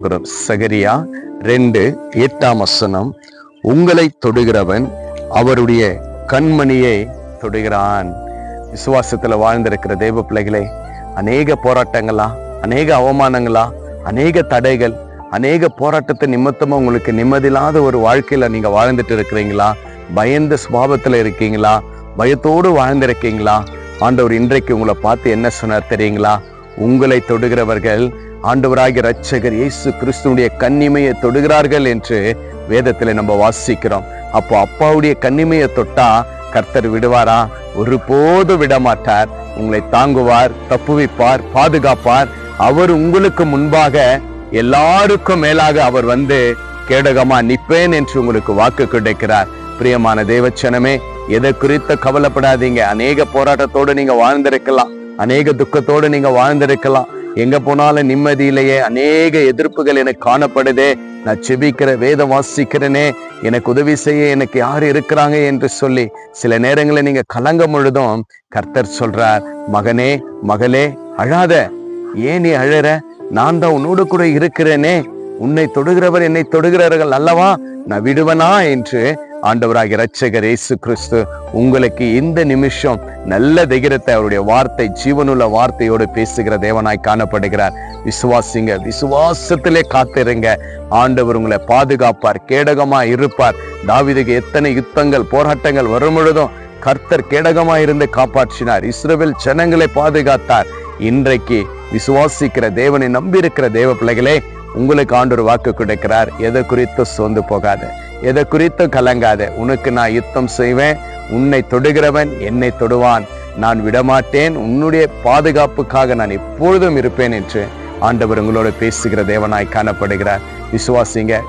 இருக்கிறோம். சகரியா ரெண்டு எட்டாம் வசனம். உங்களை தொடுகிறவன் அவருடைய கண்மணியை தொடுகிறான். விசுவாசத்துல வாழ்ந்திருக்கிற தேவ பிள்ளைகளே அநேக போராட்டங்களா அநேக அவமானங்களா அநேக தடைகள் அநேக போராட்டத்தை நிமித்தமா உங்களுக்கு நிம்மதியில்லாத ஒரு வாழ்க்கையில நீங்க வாழ்ந்துட்டு இருக்கிறீங்களா? பயந்த சுபாவத்துல இருக்கீங்களா? பயத்தோடு வாழ்ந்திருக்கீங்களா? ஆண்டவர் இன்றைக்கு உங்களை பார்த்து என்ன சொன்னார் தெரியுங்களா? உங்களை தொடுகிறவர்கள் ஆண்டவராகிய ரட்சகர் இயேசு கிறிஸ்துவுடைய கன்னிமையை தொடுகிறார்கள் என்று வேதத்தில் நம்ம வாசிக்கிறோம். அப்போ அப்பாவுடைய கன்னிமையை தொட்டா கர்த்தர் விடுவாரா? ஒருபோது விடமாட்டார். உங்களை தாங்குவார் தப்புவிப்பார் பாதுகாப்பார். அவர் உங்களுக்கு முன்பாக எல்லாருக்கும் மேலாக அவர் வந்து கேடகமா நிற்பேன் என்று உங்களுக்கு வாக்கு கிடைக்கிறார். பிரியமான தேவச்சனமே எதை குறித்த கவலைப்படாதீங்க. அநேக போராட்டத்தோடு நீங்க வாழ்ந்திருக்கலாம். அநேக துக்கத்தோடு நீங்க வாழ்ந்திருக்கலாம். எங்க போனாலும் நிம்மதியிலேயே அநேக எதிர்ப்புகள் எனக்கு காணப்படுதே. நான் செபிக்கிற வேதம் வாசிக்கிறேனே. எனக்கு உதவி செய்ய எனக்கு யார் இருக்கிறாங்க என்று சொல்லி சில நேரங்களில் நீங்க கலங்கும் பொழுதும் கர்த்தர் சொல்றார் மகனே மகளே அழாத. ஏன் நீ அழற? நான் தான் உன்னோடு கூட இருக்கிறேனே. உன்னை தொடுகிறவர் என்னை தொடுகிறார்கள் அல்லவா? நான் விடுவனா? என்று ஆண்டவராக இரட்சகர் இயேசு கிறிஸ்து உங்களுக்கு இந்த நிமிஷம் நல்ல தைரியத்தை அவருடைய வார்த்தை ஜீவனுள்ள வார்த்தையோடு பேசுகிற தேவனாய் காணப்படுகிறார். விசுவாசிங்க விசுவாசத்திலே காத்திருங்க. ஆண்டவர் உங்களை பாதுகாப்பார் கேடகமா இருப்பார். தாவிதுக்கு எத்தனை யுத்தங்கள் போராட்டங்கள் வரும் பொழுதும் கர்த்தர் கேடகமா இருந்து காப்பாற்றினார். இஸ்ரோவில் ஜனங்களை பாதுகாத்தார். இன்றைக்கு விசுவாசிக்கிற தேவனை நம்பி இருக்கிற தேவ பிள்ளைகளே உங்களுக்கு ஆண்டொரு வாக்கு கொடுக்கிறார். எதை குறித்து சோர்ந்து போகாது. எதை குறித்தும் கலங்காத. உனக்கு நான் யுத்தம் செய்வேன். உன்னை தொடுகிறவன் என்னை தொடுவான். நான் விடமாட்டேன். உன்னுடைய பாதுகாப்புக்காக நான் எப்பொழுதும் இருப்பேன் என்று ஆண்டவர் உங்களோட பேசுகிற தேவனாய் காணப்படுகிறார். விசுவாசிங்க.